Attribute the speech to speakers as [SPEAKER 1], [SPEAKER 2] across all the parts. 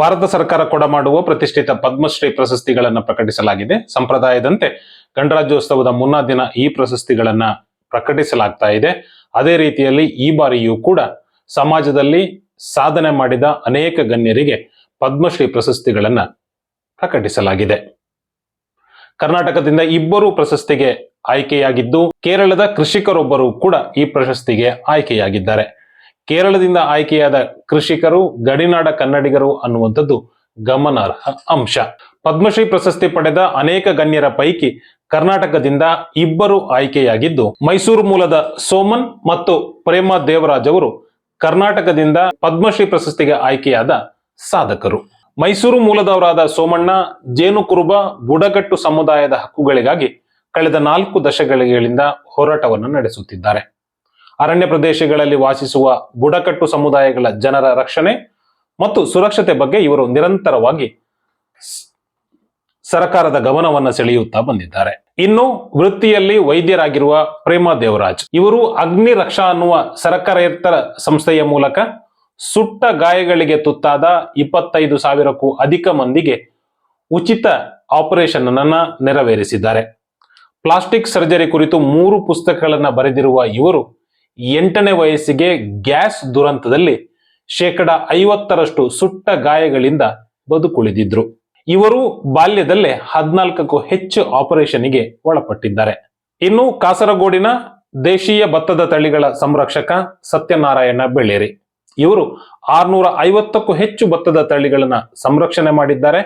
[SPEAKER 1] ಭಾರತ ಸರ್ಕಾರ ಕೊಡಮಾಡುವ ಪ್ರತಿಷ್ಠಿತ ಪದ್ಮಶ್ರೀ ಪ್ರಶಸ್ತಿಗಳನ್ನು ಪ್ರಕಟಿಸಲಾಗಿದೆ. ಸಂಪ್ರದಾಯದಂತೆ ಗಣರಾಜ್ಯೋತ್ಸವದ ಮುನ್ನಾ ದಿನ ಈ ಪ್ರಶಸ್ತಿಗಳನ್ನ ಪ್ರಕಟಿಸಲಾಗ್ತಾ ಇದೆ. ಅದೇ ರೀತಿಯಲ್ಲಿ ಈ ಬಾರಿಯೂ ಕೂಡ ಸಮಾಜದಲ್ಲಿ ಸಾಧನೆ ಮಾಡಿದ ಅನೇಕ ಗಣ್ಯರಿಗೆ ಪದ್ಮಶ್ರೀ ಪ್ರಶಸ್ತಿಗಳನ್ನ ಪ್ರಕಟಿಸಲಾಗಿದೆ. ಕರ್ನಾಟಕದಿಂದ ಇಬ್ಬರು ಪ್ರಶಸ್ತಿಗೆ ಆಯ್ಕೆಯಾಗಿದ್ದು, ಕೇರಳದ ಕೃಷಿಕರೊಬ್ಬರು ಕೂಡ ಈ ಪ್ರಶಸ್ತಿಗೆ ಆಯ್ಕೆಯಾಗಿದ್ದಾರೆ. ಕೇರಳದಿಂದ ಆಯ್ಕೆಯಾದ ಕೃಷಿಕರು, ಗಡಿನಾಡ ಕನ್ನಡಿಗರು ಅನ್ನುವಂಥದ್ದು ಗಮನಾರ್ಹ ಅಂಶ. ಪದ್ಮಶ್ರೀ ಪ್ರಶಸ್ತಿ ಪಡೆದ ಅನೇಕ ಗಣ್ಯರ ಪೈಕಿ ಕರ್ನಾಟಕದಿಂದ ಇಬ್ಬರು ಆಯ್ಕೆಯಾಗಿದ್ದು, ಮೈಸೂರು ಮೂಲದ ಸೋಮನ್ ಮತ್ತು ಪ್ರೇಮ ದೇವರಾಜ್ ಅವರು ಕರ್ನಾಟಕದಿಂದ ಪದ್ಮಶ್ರೀ ಪ್ರಶಸ್ತಿಗೆ ಆಯ್ಕೆಯಾದ ಸಾಧಕರು. ಮೈಸೂರು ಮೂಲದವರಾದ ಸೋಮಣ್ಣ, ಜೇನುಕುರುಬ, ಬುಡಕಟ್ಟು ಸಮುದಾಯದ ಹಕ್ಕುಗಳಿಗಾಗಿ ಕಳೆದ ನಾಲ್ಕು ದಶಕಗಳಿಂದ ಹೋರಾಟವನ್ನು ನಡೆಸುತ್ತಿದ್ದಾರೆ. ಅರಣ್ಯ ಪ್ರದೇಶಗಳಲ್ಲಿ ವಾಸಿಸುವ ಬುಡಕಟ್ಟು ಸಮುದಾಯಗಳ ಜನರ ರಕ್ಷಣೆ ಮತ್ತು ಸುರಕ್ಷತೆ ಬಗ್ಗೆ ಇವರು ನಿರಂತರವಾಗಿ ಸರಕಾರದ ಗಮನವನ್ನ ಸೆಳೆಯುತ್ತಾ ಬಂದಿದ್ದಾರೆ. ಇನ್ನು ವೃತ್ತಿಯಲ್ಲಿ ವೈದ್ಯರಾಗಿರುವ ಪ್ರೇಮ ದೇವರಾಜ್. ಇವರು ಅಗ್ನಿ ರಕ್ಷಾ ಅನ್ನುವ ಸರಕಾರೇತರ ಸಂಸ್ಥೆಯ ಮೂಲಕ ಸುಟ್ಟ ಗಾಯಗಳಿಗೆ ತುತ್ತಾದ ಇಪ್ಪತ್ತೈದು ಸಾವಿರಕ್ಕೂ ಅಧಿಕ ಮಂದಿಗೆ ಉಚಿತ ಆಪರೇಷನ್ ಅನ್ನ ನೆರವೇರಿಸಿದ್ದಾರೆ. ಪ್ಲಾಸ್ಟಿಕ್ ಸರ್ಜರಿ ಕುರಿತು ಮೂರು ಪುಸ್ತಕಗಳನ್ನ ಬರೆದಿರುವ ಇವರು ಎಂಟನೇ ವಯಸ್ಸಿಗೆ ಗ್ಯಾಸ್ ದುರಂತದಲ್ಲಿ ಶೇಕಡ ಐವತ್ತರಷ್ಟು ಸುಟ್ಟ ಗಾಯಗಳಿಂದ ಬದುಕುಳಿದಿದ್ರು. ಇವರು ಬಾಲ್ಯದಲ್ಲೇ ಹದಿನಾಲ್ಕಕ್ಕೂ ಹೆಚ್ಚು ಆಪರೇಷನ್ಗೆ ಒಳಪಟ್ಟಿದ್ದಾರೆ. ಇನ್ನು ಕಾಸರಗೋಡಿನ ದೇಶೀಯ ಭತ್ತದ ತಳಿಗಳ ಸಂರಕ್ಷಕ ಸತ್ಯನಾರಾಯಣ ಬೆಳ್ಳೇರಿ. ಇವರು ಆರ್ನೂರ ಐವತ್ತಕ್ಕೂ ಹೆಚ್ಚು ಭತ್ತದ ತಳಿಗಳನ್ನ ಸಂರಕ್ಷಣೆ ಮಾಡಿದ್ದಾರೆ.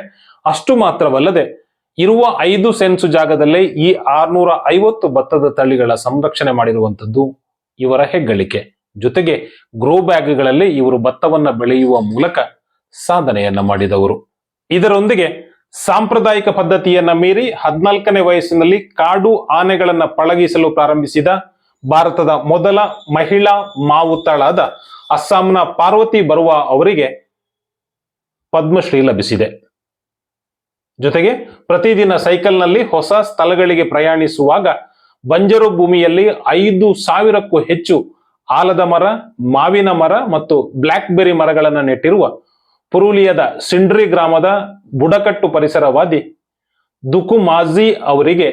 [SPEAKER 1] ಅಷ್ಟು ಮಾತ್ರವಲ್ಲದೆ ಇರುವ ಐದು ಸೆನ್ಸು ಜಾಗದಲ್ಲೇ ಈ ಆರ್ನೂರ ಐವತ್ತು ಭತ್ತದ ತಳಿಗಳ ಸಂರಕ್ಷಣೆ ಮಾಡಿರುವಂತದ್ದು ಇವರ ಹೆಗ್ಗಳಿಕೆ. ಜೊತೆಗೆ ಗ್ರೋ ಬ್ಯಾಗ್ಗಳಲ್ಲಿ ಇವರು ಭತ್ತವನ್ನು ಬೆಳೆಯುವ ಮೂಲಕ ಸಾಧನೆಯನ್ನ ಮಾಡಿದವರು. ಇದರೊಂದಿಗೆ ಸಾಂಪ್ರದಾಯಿಕ ಪದ್ಧತಿಯನ್ನ ಮೀರಿ ಹದಿನಾಲ್ಕನೇ ವಯಸ್ಸಿನಲ್ಲಿ ಕಾಡು ಆನೆಗಳನ್ನ ಪಳಗಿಸಲು ಪ್ರಾರಂಭಿಸಿದ ಭಾರತದ ಮೊದಲ ಮಹಿಳಾ ಮಾವುತಾಳಾದ ಅಸ್ಸಾಂನ ಪಾರ್ವತಿ ಬರುವ ಅವರಿಗೆ ಪದ್ಮಶ್ರೀ ಲಭಿಸಿದೆ. ಜೊತೆಗೆ ಪ್ರತಿದಿನ ಸೈಕಲ್ನಲ್ಲಿ ಹೊಸ ಸ್ಥಳಗಳಿಗೆ ಪ್ರಯಾಣಿಸುವಾಗ ಬಂಜರು ಭೂಮಿಯಲ್ಲಿ ಐದು ಸಾವಿರಕ್ಕೂ ಹೆಚ್ಚು ಆಲದ ಮರ, ಮಾವಿನ ಮರ ಮತ್ತು ಬ್ಲ್ಯಾಕ್ ಬೆರಿ ಮರಗಳನ್ನು ನೆಟ್ಟಿರುವ ಪುರುಲಿಯದ ಸಿಂಡ್ರಿ ಗ್ರಾಮದ ಬುಡಕಟ್ಟು ಪರಿಸರವಾದಿ ದುಕುಮಾಜಿ ಅವರಿಗೆ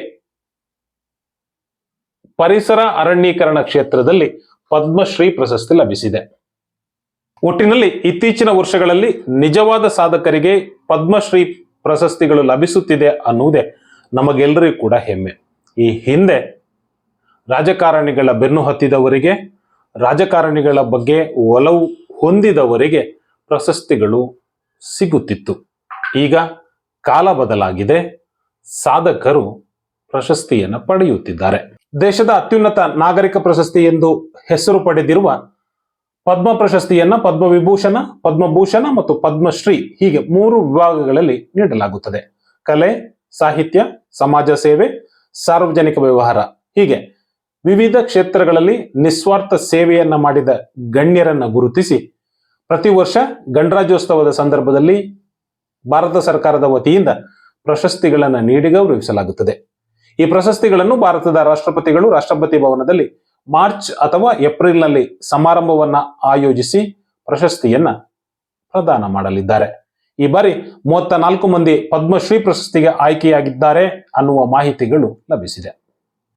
[SPEAKER 1] ಪರಿಸರ ಅರಣ್ಯೀಕರಣ ಕ್ಷೇತ್ರದಲ್ಲಿ ಪದ್ಮಶ್ರೀ ಪ್ರಶಸ್ತಿ ಲಭಿಸಿದೆ. ಒಟ್ಟಿನಲ್ಲಿ ಇತ್ತೀಚಿನ ವರ್ಷಗಳಲ್ಲಿ ನಿಜವಾದ ಸಾಧಕರಿಗೆ ಪದ್ಮಶ್ರೀ ಪ್ರಶಸ್ತಿಗಳು ಲಭಿಸುತ್ತಿದೆ ಅನ್ನುವುದೇ ನಮಗೆಲ್ಲರಿಗೂ ಕೂಡ ಹೆಮ್ಮೆ. ಈ ಹಿಂದೆ ರಾಜಕಾರಣಿಗಳ ಬೆನ್ನು ಹತ್ತಿದವರಿಗೆ, ರಾಜಕಾರಣಿಗಳ ಬಗ್ಗೆ ಒಲವು ಹೊಂದಿದವರಿಗೆ ಪ್ರಶಸ್ತಿಗಳು ಸಿಗುತ್ತಿತ್ತು. ಈಗ ಕಾಲ ಬದಲಾಗಿದೆ. ಸಾಧಕರು ಪ್ರಶಸ್ತಿಯನ್ನು ಪಡೆಯುತ್ತಿದ್ದಾರೆ. ದೇಶದ ಅತ್ಯುನ್ನತ ನಾಗರಿಕ ಪ್ರಶಸ್ತಿ ಎಂದು ಹೆಸರು ಪಡೆದಿರುವ ಪದ್ಮ ಪ್ರಶಸ್ತಿಯನ್ನ ಪದ್ಮವಿಭೂಷಣ, ಪದ್ಮಭೂಷಣ ಮತ್ತು ಪದ್ಮಶ್ರೀ ಹೀಗೆ ಮೂರು ವಿಭಾಗಗಳಲ್ಲಿ ನೀಡಲಾಗುತ್ತದೆ. ಕಲೆ, ಸಾಹಿತ್ಯ, ಸಮಾಜ ಸೇವೆ, ಸಾರ್ವಜನಿಕ ವ್ಯವಹಾರ ಹೀಗೆ ವಿವಿಧ ಕ್ಷೇತ್ರಗಳಲ್ಲಿ ನಿಸ್ವಾರ್ಥ ಸೇವೆಯನ್ನ ಮಾಡಿದ ಗಣ್ಯರನ್ನ ಗುರುತಿಸಿ ಪ್ರತಿ ವರ್ಷ ಗಣರಾಜ್ಯೋತ್ಸವದ ಸಂದರ್ಭದಲ್ಲಿ ಭಾರತ ಸರ್ಕಾರದ ವತಿಯಿಂದ ಪ್ರಶಸ್ತಿಗಳನ್ನು ನೀಡಿ ಗೌರವಿಸಲಾಗುತ್ತದೆ. ಈ ಪ್ರಶಸ್ತಿಗಳನ್ನು ಭಾರತದ ರಾಷ್ಟ್ರಪತಿಗಳು ರಾಷ್ಟ್ರಪತಿ ಭವನದಲ್ಲಿ ಮಾರ್ಚ್ ಅಥವಾ ಏಪ್ರಿಲ್ನಲ್ಲಿ ಸಮಾರಂಭವನ್ನ ಆಯೋಜಿಸಿ ಪ್ರಶಸ್ತಿಯನ್ನ ಪ್ರದಾನ ಮಾಡಲಿದ್ದಾರೆ. ಈ ಬಾರಿ ಮೂವತ್ತ ನಾಲ್ಕು ಮಂದಿ ಪದ್ಮಶ್ರೀ ಪ್ರಶಸ್ತಿಗೆ ಆಯ್ಕೆಯಾಗಿದ್ದಾರೆ ಅನ್ನುವ ಮಾಹಿತಿಗಳು ಲಭಿಸಿದೆ.